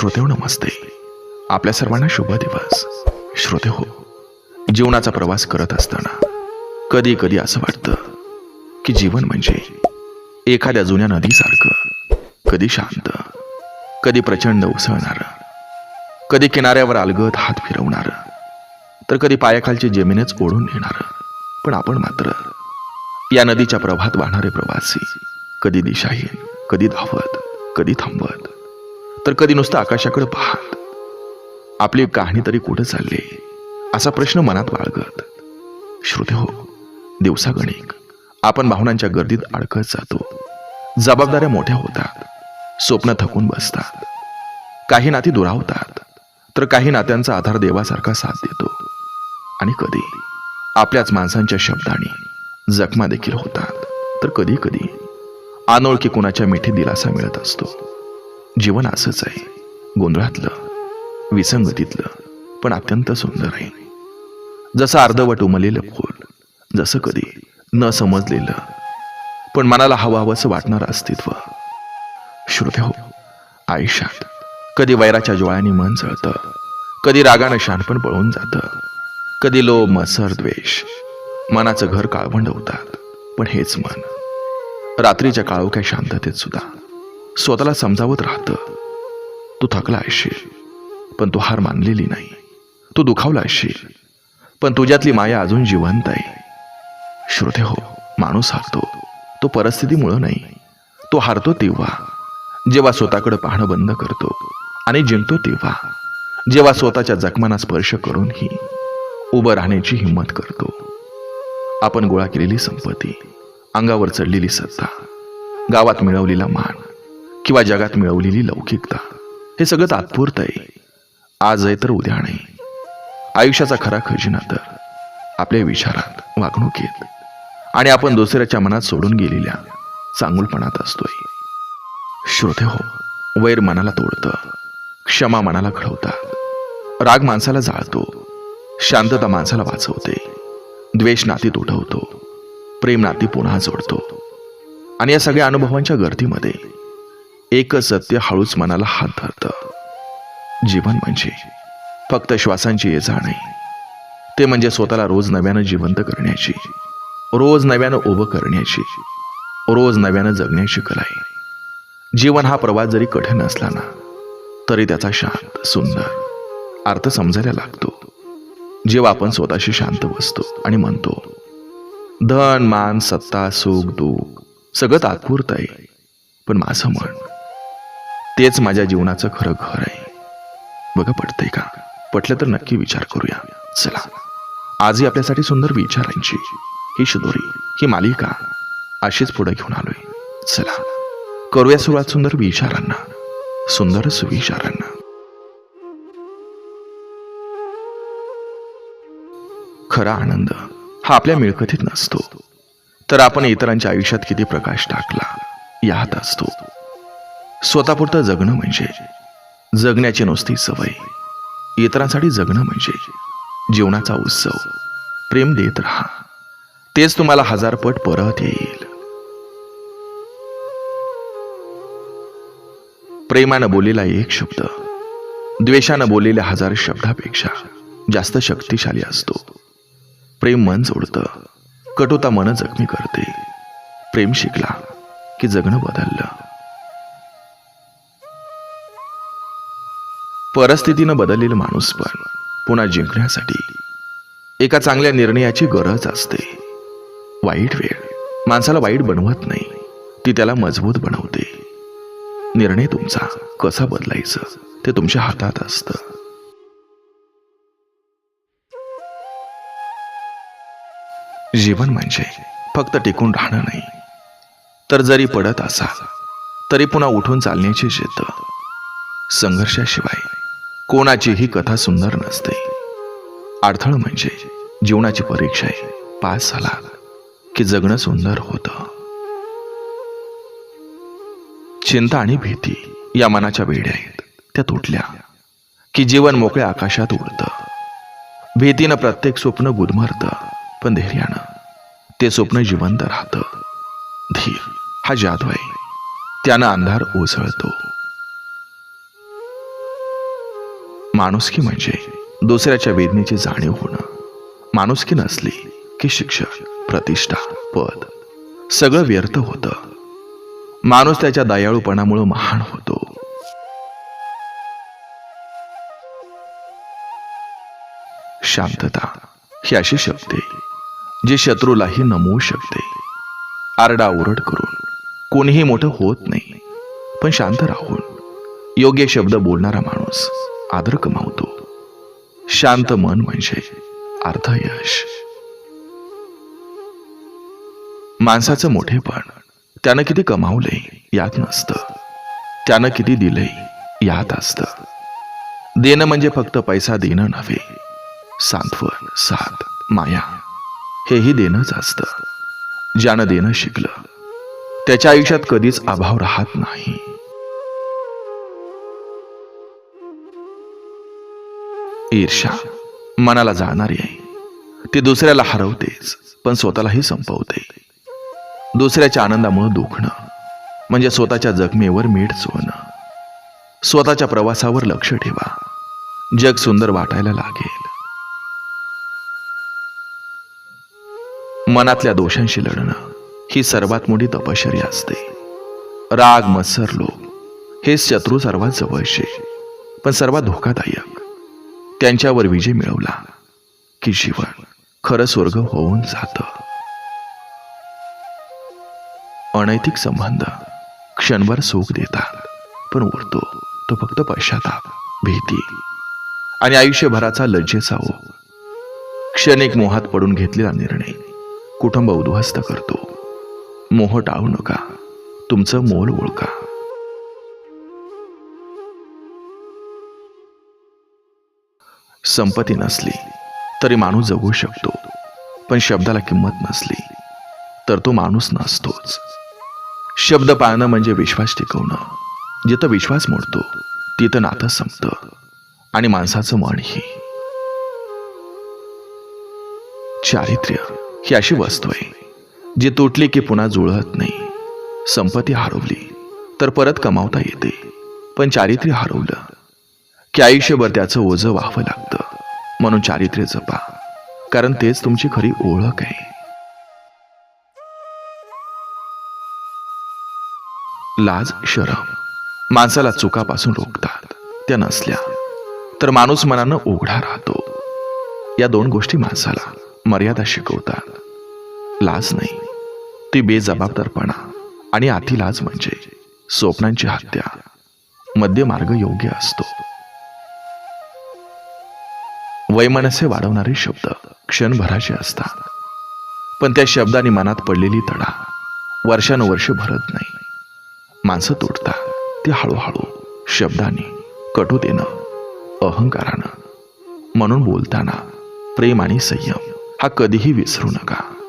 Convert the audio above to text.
श्रोते नमस्ते. आपल्या सर्वांना शुभ दिवस. श्रोते हो जीवनाचा प्रवास करत असताना कधी कधी असं वाटतं की जीवन म्हणजे एखाद्या जुन्या नदीसारखं कधी शांत कधी प्रचंड उसळणारं कधी किनाऱ्यावर अलगत हात फिरवणारं तर कधी पायाखालची जमीनच ओढून नेणारं. पण आपण मात्र या नदीच्या प्रवाहात वाहणारे प्रवासी कधी दिशाहीन कधी धावत कधी थांबत तर कधी नुसतं आकाशाकडे पाहत. आपली कहाणी तरी कुठं चालली? असा प्रश्न मनात बाळगत. श्रोते हो दिवसागणिक आपण भावनांच्या गर्दीत अडकत जातो. जबाबदाऱ्या मोठ्या होतात. स्वप्न थकून बसतात. काही नाती दुरावतात. तर काही नात्यांचा आधार देवासारखा साथ देतो. आणि कधी? आपल्याच माणसांच्या शब्दाने जखमा देखील होतात. तर कधी कधी? अनोळखी कुणाच्या मिठी दिलासा मिळत असतो. जीवन असंच आहे. गोंधळातलं विसंगतीतलं पण अत्यंत सुंदर आहे. जसं अर्धवट उमलेलं फूल जसं कधी न समजलेलं पण मनाला हवावंसं वाटणारं अस्तित्व. श्रोते हो आयुष्यात कधी वैराच्या ज्वाळ्याने मन जळतं कधी रागानं शानपण पळून जातं कधी लो मत्सर द्वेष मनाचं घर काळवंडवतात पण हेच मन. रात्रीच्या काळोख्या शांततेत सुद्धा. स्वतःला समजावत राहतं. तू थकला असशील पण तू हार मानलेली नाही. तू दुखावला असशील पण तुझ्यातली माया अजून जिवंत आहे. श्रोते हो माणूस हारतो तो परिस्थितीमुळं नाही. तो हारतो तेव्हा जेव्हा स्वतःकडे पाहणं बंद करतो आणि जिंकतो तेव्हा जेव्हा स्वतःच्या जखमांना स्पर्श करूनही उभं राहण्याची हिंमत करतो. आपण गोळा केलेली संपत्ती अंगावर चढलेली सत्ता गावात मिळवलेला मान किंवा जगात मिळवलेली लौकिकता. हे सगळं तात्पुरतं आहे. आज आहे तर उद्या नाही. आयुष्याचा खरा खजिना तर आपल्या विचारात वागणुकीत. आणि आपण दुसऱ्याच्या मनात सोडून गेलेल्या चांगुलपणात असतोय. श्रोते हो वैर मनाला तोडतं क्षमा मनाला घडवतात. राग माणसाला जाळतो शांतता माणसाला वाचवते द्वेष नातीत उठवतो प्रेम नाती पुन्हा जोडतो. आणि या सगळ्या अनुभवांच्या गर्दीमध्ये एकच सत्य हळूच मनाला हात धरतं. जीवन म्हणजे फक्त श्वासांची ये जाण आहे. ते म्हणजे स्वतःला रोज नव्यानं जिवंत करण्याची रोज नव्यानं उभं करण्याची रोज नव्यानं जगण्याची कला आहे. जीवन हा प्रवास जरी कठीण असला ना तरी त्याचा शांत सुंदर अर्थ समजायला लागतो. जेव्हा आपण स्वतःशी शांत बसतो आणि म्हणतो धन मान सत्ता सुख दुःख सगळं तात्पुरत आहे. पण माझं मन तेच माझ्या जीवनाचं खरं घर आहे. बघा पटतंय का? पटलं तर नक्की विचार करूया. चला. आजही आपल्यासाठी सुंदर विचारांची ही शिदोरी ही मालिका अशीच पुढे घेऊन आलोय. चला. करूया सुरुवात सुंदर विचारांना. सुंदर सुविचारांना. खरा आनंद हा आपल्या मिळकतीत नसतो. तर आपण इतरांच्या आयुष्यात किती प्रकाश टाकला यात असतो. स्वतःपुरतं जगणं म्हणजे जगण्याची नुसती सवय. इतरांसाठी जगणं म्हणजे जीवनाचा उत्सव. प्रेम देत राहा. तेच तुम्हाला हजार पट परत येईल. प्रेमानं बोललेला एक शब्द द्वेषानं बोललेल्या हजार शब्दापेक्षा जास्त शक्तिशाली असतो. प्रेम मन जोडतं कटुता मन जखमी करते. प्रेम शिकला की जगणं बदललं. परिस्थितीनं बदललेलं माणूस पण पुन्हा जिंकण्यासाठी एका चांगल्या निर्णयाची गरज असते. वाईट वेळ माणसाला वाईट बनवत नाही ती त्याला मजबूत बनवते. निर्णय तुमचा कसा बदलायचं ते तुमच्या हातात असतं. जीवन म्हणजे फक्त टिकून राहणं नाही. तर जरी पडत असाल तरी पुन्हा उठून चालण्याची जिद्द संघर्षाशिवाय कोणाचीही कथा सुंदर नसते. अडथळ म्हणजे जीवनाची परीक्षा आहे. पास झाला की जगणं सुंदर होतं. चिंता आणि भीती या मनाच्या वेड्या आहेत. त्या तुटल्या की जीवन मोकळ्या आकाशात उडतं. भीतीनं प्रत्येक स्वप्न गुदमरतं पण धैर्यानं ते स्वप्न जिवंत राहतं. धीर हा जादू आहे. त्यानं अंधार ओसळतो माणुसकी म्हणजे दुसऱ्याच्या वेदनेची जाणीव होणं. माणुसकी नसली की शिक्षक प्रतिष्ठा पद सगळं व्यर्थ होतं. माणूस त्याच्या दयाळूपणामुळे महान होतो. शांतता ही अशी शक्ती जी शत्रूलाही नमवू शकते. आरडाओरड करून कोणीही मोठं होत नाही पण शांत राहून योग्य शब्द बोलणारा माणूस आदर कमावतो. शांत मन म्हणजे अर्ध यश. माणसाचं मोठेपण त्यानं किती कमावले यात नसतं. त्यानं किती दिले यात असतं. देणं म्हणजे फक्त पैसा देणं नव्हे सांत्वन साथ माया हेही देणंच असतं. ज्यानं देणं शिकलं त्याच्या आयुष्यात कधीच अभाव राहत नाही. ईर्षा मनाला जाणारी आहे ती दुसऱ्याला हरवतेच पण स्वतःलाही संपवते. दुसऱ्याच्या आनंदामुळं दुखणं म्हणजे स्वतःच्या जखमेवर मीठ चोवणं. स्वतःच्या प्रवासावर लक्ष ठेवा. जग सुंदर वाटायला लागेल. मनातल्या दोषांशी लढणं ही सर्वात मोठी तपश्चर्या असते. राग मत्सर लोक हे शत्रू सर्वात जवळचे पण सर्वात धोकादायक. त्यांच्यावर विजय मिळवला की जीवन खरं स्वर्ग होऊन जातं. अनैतिक संबंध क्षणभर सुख देतात पण उरतो तो फक्त पश्चाताप भीती आणि आयुष्यभराचा लज्जेचा ओ क्षणिक मोहात पडून घेतलेला निर्णय कुटुंब उद्ध्वस्त करतो. मोह टाळू नका. तुमचं मोल ओळखा. संपत्ती नसली तरी माणूस जगू शकतो पण शब्दाला किंमत नसली तर तो माणूस नसतोच. शब्द पाळणं म्हणजे विश्वास टिकवणं. जिथं विश्वास मोडतो तिथं नातं संपतं आणि माणसाचं मनही. चारित्र्य ही अशी वस्तू आहे जी तुटली की पुन्हा जुळत नाही. संपत्ती हरवली तर परत कमावता येते पण चारित्र्य हरवलं की आयुष्यभर त्याचं ओझं व्हावं लागतं. म्हणून चारित्र्य जपा. कारण तेच तुमची खरी ओळख आहे. लाज शरम माणसाला चुकापासून रोखतात. त्या नसल्या. तर माणूस मनानं उघडा राहतो. या दोन गोष्टी माणसाला मर्यादा शिकवतात. लाज नाही. ती बेजबाबदारपणा आणि आती लाज म्हणजे स्वप्नांची हत्या. मध्यमार्ग योग्य असतो. वैमनस्य वाढवणारे शब्द क्षणभराचे असतात. पण त्या शब्दाने मनात पडलेली तडा वर्षानुवर्ष भरत नाही. माणसं तुटतात ती हळूहळू शब्दाने कटुतेनं अहंकारानं म्हणून बोलताना प्रेम आणि संयम हा कधीही विसरू नका.